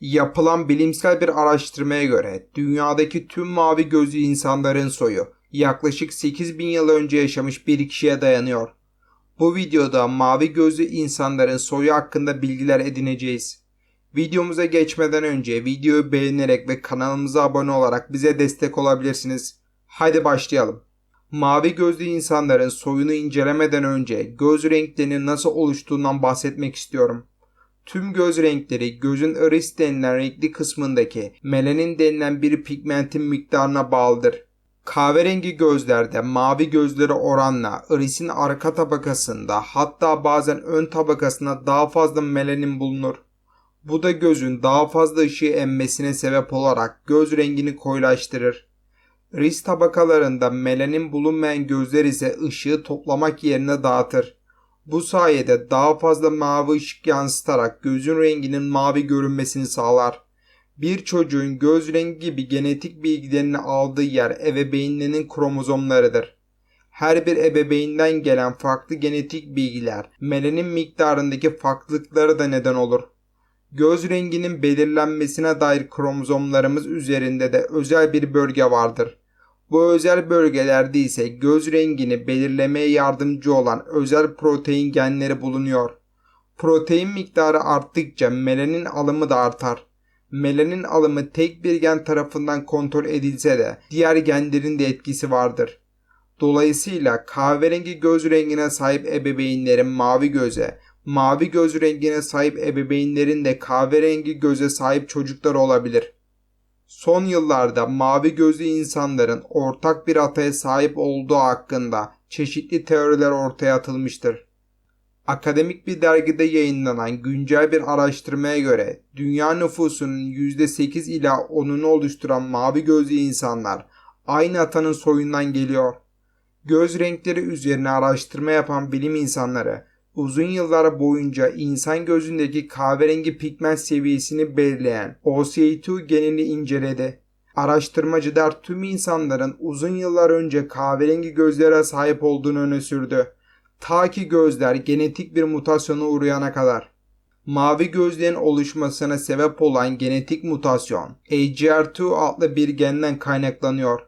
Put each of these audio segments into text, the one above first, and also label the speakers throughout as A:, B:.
A: Yapılan bilimsel bir araştırmaya göre dünyadaki tüm mavi gözlü insanların soyu yaklaşık 8000 yıl önce yaşamış bir kişiye dayanıyor. Bu videoda mavi gözlü insanların soyu hakkında bilgiler edineceğiz. Videomuza geçmeden önce videoyu beğenerek ve kanalımıza abone olarak bize destek olabilirsiniz. Haydi başlayalım. Mavi gözlü insanların soyunu incelemeden önce göz renklerinin nasıl oluştuğundan bahsetmek istiyorum. Tüm göz renkleri gözün iris denilen renkli kısmındaki melanin denilen bir pigmentin miktarına bağlıdır. Kahverengi gözlerde mavi gözleri oranla irisin arka tabakasında hatta bazen ön tabakasında daha fazla melanin bulunur. Bu da gözün daha fazla ışığı emmesine sebep olarak göz rengini koyulaştırır. Iris tabakalarında melanin bulunmayan gözler ise ışığı toplamak yerine dağıtır. Bu sayede daha fazla mavi ışık yansıtarak gözün renginin mavi görünmesini sağlar. Bir çocuğun göz rengi gibi genetik bilgilerini aldığı yer ebeveynlerinin kromozomlarıdır. Her bir ebeveynden gelen farklı genetik bilgiler melanin miktarındaki farklılıkları da neden olur. Göz renginin belirlenmesine dair kromozomlarımız üzerinde de özel bir bölge vardır. Bu özel bölgelerde ise göz rengini belirlemeye yardımcı olan özel protein genleri bulunuyor. Protein miktarı arttıkça melanin alımı da artar. Melanin alımı tek bir gen tarafından kontrol edilse de diğer genlerin de etkisi vardır. Dolayısıyla kahverengi göz rengine sahip ebeveynlerin mavi göze, mavi göz rengine sahip ebeveynlerin de kahverengi göze sahip çocuklar olabilir. Son yıllarda mavi gözlü insanların ortak bir ataya sahip olduğu hakkında çeşitli teoriler ortaya atılmıştır. Akademik bir dergide yayınlanan güncel bir araştırmaya göre dünya nüfusunun %8 ila 10'unu oluşturan mavi gözlü insanlar aynı atanın soyundan geliyor. Göz renkleri üzerine araştırma yapan bilim insanları uzun yıllar boyunca insan gözündeki kahverengi pigment seviyesini belirleyen OCA2 genini inceledi. Araştırmacılar tüm insanların uzun yıllar önce kahverengi gözlere sahip olduğunu öne sürdü. Ta ki gözler genetik bir mutasyona uğrayana kadar. Mavi gözlerin oluşmasına sebep olan genetik mutasyon AGR2 adlı bir genden kaynaklanıyor.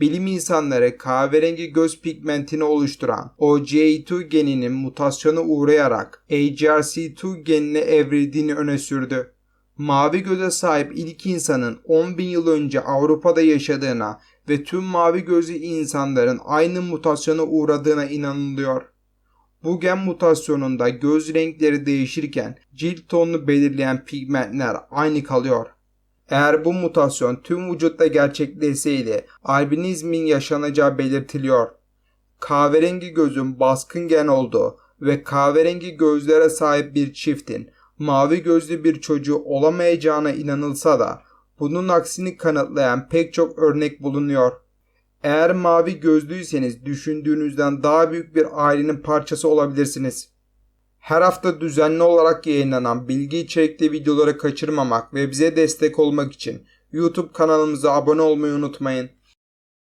A: Bilim insanları kahverengi göz pigmentini oluşturan OGA2 geninin mutasyona uğrayarak AGRC2 genine evrildiğini öne sürdü. Mavi göze sahip ilk insanın 10 bin yıl önce Avrupa'da yaşadığına ve tüm mavi gözlü insanların aynı mutasyona uğradığına inanılıyor. Bu gen mutasyonunda göz renkleri değişirken cilt tonunu belirleyen pigmentler aynı kalıyor. Eğer bu mutasyon tüm vücutta gerçekleşseydi albinizmin yaşanacağı belirtiliyor. Kahverengi gözün baskın gen olduğu ve kahverengi gözlere sahip bir çiftin mavi gözlü bir çocuğu olamayacağına inanılsa da bunun aksini kanıtlayan pek çok örnek bulunuyor. Eğer mavi gözlüyseniz düşündüğünüzden daha büyük bir ailenin parçası olabilirsiniz. Her hafta düzenli olarak yayınlanan bilgi içerikli videoları kaçırmamak ve bize destek olmak için YouTube kanalımıza abone olmayı unutmayın.